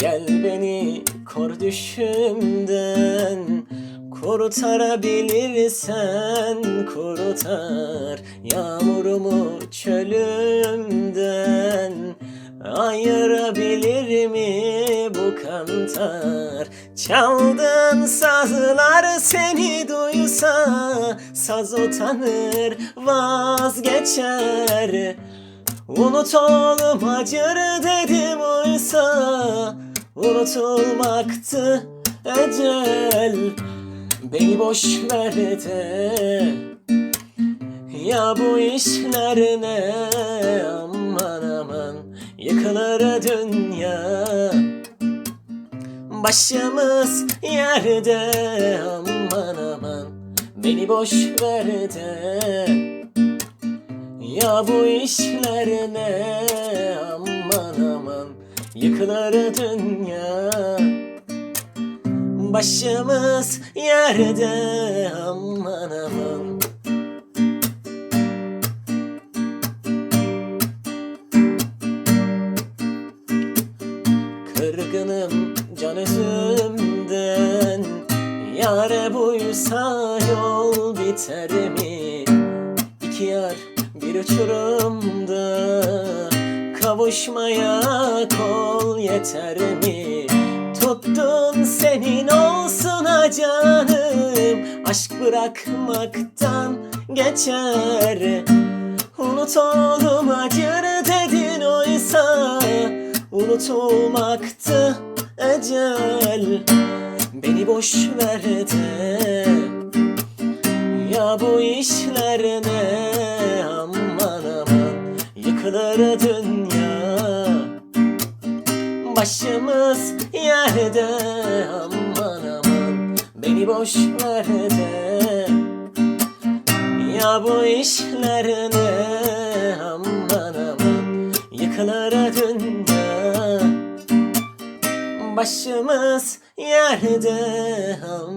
Gel beni kor düşümden Kurtarabilirsen kurtar Yağmurumu çölümden. Ayırabilir mi bu kantar? Çaldığın sazlar seni duysa Saz utanır vazgeçer. Unut oğlum acır dedim oysa Unutulmaktı ecel. Beni boş ver de. Ya bu işler ne? Aman aman Yıkılır dünya. Başımız yerde. Aman aman Beni boş ver de. Ya bu işler ne? Aman aman Yıkılır dünya. Başımız yerde aman aman. Kırgınım can özümden. Yare buysa yol biter mi? İki yar bir uçurumda Kavuşmaya kol yeter mi? Tuttun senin olsun ha canım. Aşk bırakmaktan geçer. Unut oğlum acır dedin oysa. Unutulmaktı ecel. Beni boş ver de. Ya bu işler ne? Aman aman Yıkılır dünya Başımız yerde aman aman. Beni boş ver de. Ya bu işler ne? Aman aman. Yıkılır dünya Başımız yerde aman